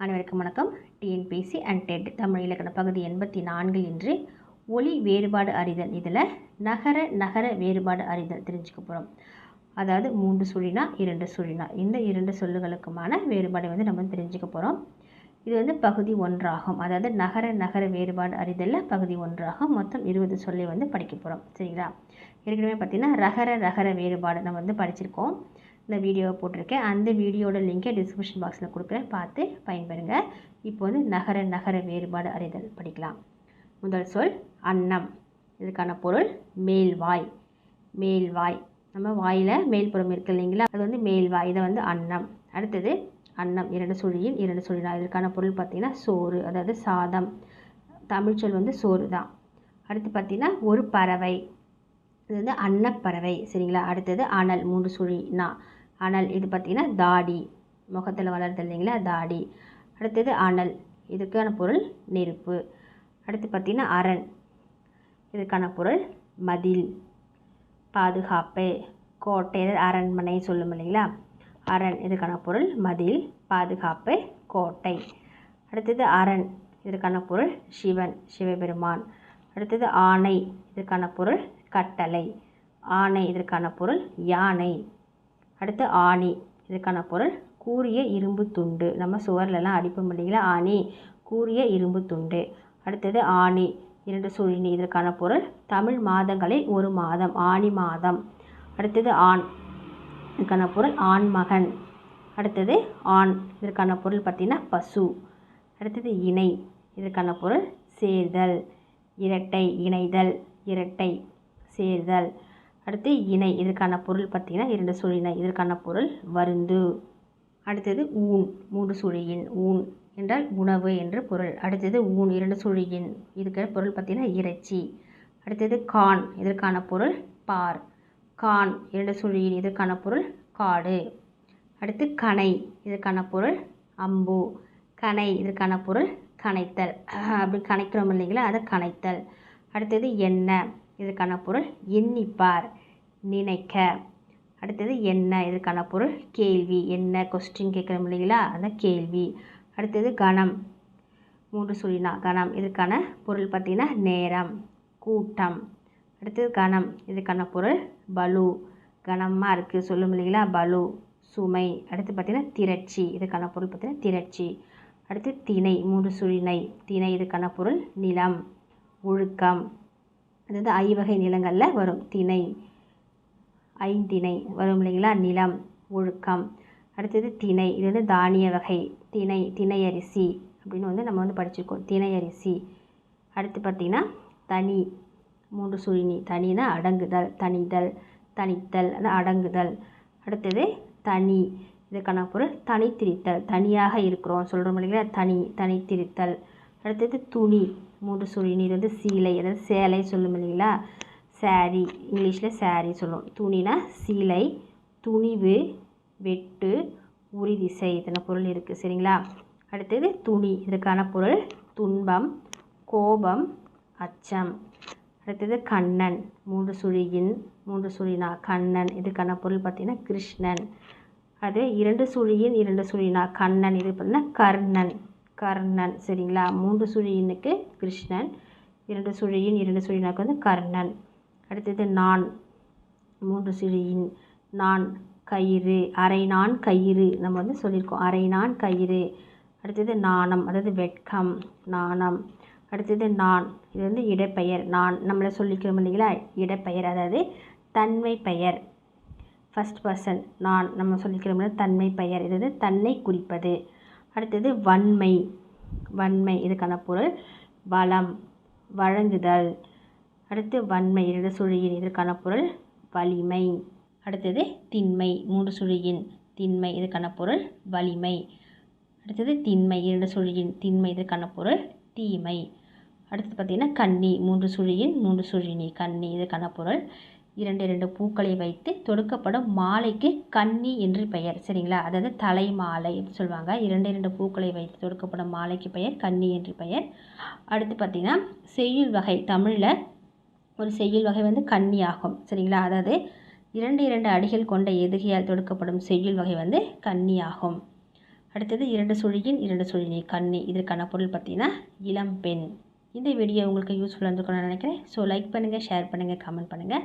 அனைவருக்கும் வணக்கம். TNPSC and dead Tamil இலக்கண பகுதி எண்பத்தி நான்கில் இன்று ஒளி வேறுபாடு அறிதல். இதில் நகர நகர வேறுபாடு அறிதல் தெரிஞ்சுக்க போகிறோம் அதாவது மூன்று சுழினா இரண்டு சுழினா. இந்த இரண்டு சொல்லுகளுக்குமான வேறுபாடை வந்து நம்ம தெரிஞ்சுக்க போகிறோம் இது வந்து பகுதி ஒன்றாகும். அதாவது நகர நகர வேறுபாடு அறிதலில் பகுதி ஒன்றாகும். மொத்தம் இருபது சொல்லி வந்து படிக்க போகிறோம் சரிங்களா? ஏற்கனவே பார்த்திங்கன்னா ரகர ரகர வேறுபாடு நம்ம வந்து படிச்சிருக்கோம். இந்த வீடியோவை போட்டிருக்கேன். அந்த வீடியோட லிங்கை டிஸ்கிரிப்ஷன் பாக்ஸில் கொடுக்குறேன். பார்த்து பயன்பெறுங்க. இப்போ வந்து நகர நகர வேறுபாடு அறிதல் படிக்கலாம். முதல் சொல் அன்னம். இதுக்கான பொருள் மேல்வாய். மேல்வாய். நம்ம வாயில் மேல்புறம் இருக்கு இல்லைங்களா? அது வந்து மேல்வாய். இதை வந்து அன்னம். அடுத்தது அன்னம். இரண்டு சுழியில் இரண்டு சுழினா. இதற்கான பொருள் பார்த்திங்கன்னா சோறு. அதாவது சாதம். தமிழ் சொல் வந்து சோறு தான் அடுத்து பார்த்திங்கன்னா ஒரு பறவை. இது வந்து அன்னப்பறவை. சரிங்களா? அடுத்தது அனல். மூன்று சுழினா. அனல் இது பார்த்திங்கன்னா தாடி. முகத்தில் வளருது இல்லைங்களா? தாடி. அடுத்தது அனல். இதுக்கான பொருள் நெருப்பு. அடுத்து பார்த்திங்கன்னா அரண். இதுக்கான பொருள் மதில். பாதுகாப்பு. கோட்டை அரண்மனை சொல்லும் இல்லைங்களா? அரண். இதுக்கான பொருள் மதில் பாதுகாப்பு கோட்டை. அடுத்தது அரண். இதற்கான பொருள் சிவன் சிவபெருமான். அடுத்தது ஆணை இதற்கான பொருள் கட்டளை. ஆணை இதற்கான பொருள் யானை. அடுத்து ஆணி. இதற்கான பொருள் கூரிய இரும்பு துண்டு. நம்ம சுவர்லலாம் அடிப்போம் இல்லைங்களா? ஆணி. கூரிய இரும்பு துண்டு. அடுத்தது ஆணி. இரண்டு சுழினி இதற்கான பொருள் தமிழ் மாதங்களில் ஒரு மாதம். ஆணி மாதம். அடுத்தது ஆண். இதுக்கான பொருள் ஆண் மகன். அடுத்தது ஆண். இதற்கான பொருள் பார்த்திங்கன்னா பசு. அடுத்தது இணை. இதற்கான பொருள் சேர்தல். இரட்டை இணைதல். இரட்டை சேர்தல். அடுத்து இணை இதற்கான பொருள் பார்த்திங்கன்னா இரண்டு சுழினை இதற்கான பொருள் வருந்து. அடுத்தது ஊன் மூன்று சுழியின் ஊன் என்றால் உணவு என்று பொருள். அடுத்தது ஊன் இரண்டு சுழியின் இதுக்கு பொருள் பார்த்திங்கன்னா இறைச்சி. அடுத்தது கான் இதற்கான பொருள் பார். கான் இரண்டு சுழியின் இதற்கான பொருள் காடு. அடுத்து கனை இதற்கான பொருள் அம்பு. கனை இதற்கான பொருள் கனைத்தல். அப்படி கணைக்கிறோம் இல்லைங்களா? அதை கனைத்தல். அடுத்தது எண்ணெய். இதற்கான பொருள் எண்ணிப்பார். நினைக்க. அடுத்தது என்ன? இதற்கான பொருள் கேள்வி. என்ன கொஸ்டின் கேட்குறோம் இல்லைங்களா? அந்த கேள்வி. அடுத்தது கணம். மூன்று சொல்லினா கணம். இதற்கான பொருள் பார்த்திங்கன்னா நேரம் கூட்டம். அடுத்தது கணம். இதுக்கான பொருள் பலு. கனமாக இருக்குது சொல்லும் இல்லைங்களா? பலு சுமை. அடுத்து பார்த்திங்கன்னா திரட்சி. இதுக்கான பொருள் பார்த்திங்கன்னா திரட்சி. அடுத்து திணை. மூன்று சுழினை திணை இதுக்கான பொருள் நிலம் ஒழுக்கம். அதாவது ஐவகை நிலங்களில் வரும். திணை. ஐந்திணை. வரும் இல்லைங்களா? நிலம் ஒழுக்கம். அடுத்தது திணை. இது வந்து தானிய வகை. திணை திணை அரிசி அப்படின்னு வந்து நம்ம வந்து படிச்சிருக்கோம். திணை அரிசி அடுத்து பார்த்திங்கன்னா தனி. மூன்று சுழினி தனினா அடங்குதல் தனிதல் தனித்தல் அது அடங்குதல். அடுத்தது தனி. இதுக்கான பொருள் தனித்திரித்தல். தனியாக இருக்கிறோம். சொல்கிறோம் இல்லைங்களா? தனி தனித்திரித்தல். அடுத்தது துணி. மூன்று சுழினி இது வந்து சீலை அதாவது சேலை சொல்லும் இல்லைங்களா? சாரி இங்கிலீஷில் சாரி சொல்லுவோம் துணினா சீலை துணிவு வெட்டு உரிதிசை இத்தனை பொருள் இருக்குது சரிங்களா? அடுத்தது துணி இதுக்கான பொருள் துன்பம் கோபம் அச்சம். அடுத்தது கண்ணன் மூன்று சுழியின் மூன்று சுழினா கண்ணன் இதுக்கான பொருள் பார்த்திங்கன்னா கிருஷ்ணன். அது இரண்டு சுழியின் இரண்டு சுழினா கண்ணன் இது பார்த்திங்கன்னா கர்ணன். கர்ணன் சரிங்களா? மூன்று சுழியினுக்கு கிருஷ்ணன் இரண்டு சுழியின் இரண்டு சுழினாக்கு வந்து கர்ணன். அடுத்தது நான் மூன்று சுழியின் நான் கயிறு அரை நான் கயிறு நம்ம வந்து சொல்லியிருக்கோம். அரை நான் கயிறு அடுத்தது நாணம் அதாவது வெட்கம் நாணம். அடுத்தது நான் இது வந்து இடப்பெயர் நான் நம்மளை சொல்லிக்கிறோம் இல்லைங்களா? இடப்பெயர் அதாவது தன்மை பெயர். ஃபஸ்ட் பர்சன் நான் நம்ம சொல்லிக்கிறோம்ல தன்மை பெயர். இது வந்து தன்னை குறிப்பது. அடுத்தது வன்மை. வன்மை இதுக்கான பொருள் வளம் வழங்குதல். அடுத்து வன்மை இரண்டு சுழியின் இதற்கான பொருள் வலிமை. அடுத்தது திண்மை மூன்று சுழியின் திண்மை இதற்கான பொருள் வலிமை. அடுத்தது திண்மை இரண்டு சுழியின் திண்மை இதற்கான பொருள் தீமை. அடுத்து பார்த்திங்கன்னா கன்னி மூன்று சுழியின் மூன்று சுழினி கன்னி இதற்கான பொருள் இரண்டு இரண்டு பூக்களை வைத்து தொடுக்கப்படும் மாலைக்கு கன்னி என்று பெயர். சரிங்களா? அதாவது தலை மாலை சொல்லுவாங்க. இரண்டு இரண்டு பூக்களை வைத்து தொடுக்கப்படும் மாலைக்கு பெயர் கன்னி என்று பெயர். அடுத்து பார்த்திங்கன்னா செய்யுள் வகை. தமிழில் ஒரு செய்யுள் வகை வந்து கன்னி ஆகும். சரிங்களா? அதாவது இரண்டு இரண்டு அடிகள் கொண்ட எதுகையால் தொடுக்கப்படும் செய்யுள் வகை வந்து கன்னி ஆகும். அடுத்தது இரண்டு சுழியின் இரண்டு சுழினி கண்ணி இதற்கான பொருள் பார்த்திங்கன்னா இளம் பெண். இந்த வீடியோ உங்களுக்கு யூஸ்ஃபுல்லாக இருந்திருக்கும்னு நினைக்கிறேன். ஸோ லைக் பண்ணுங்கள் ஷேர் பண்ணுங்கள் கமெண்ட் பண்ணுங்கள்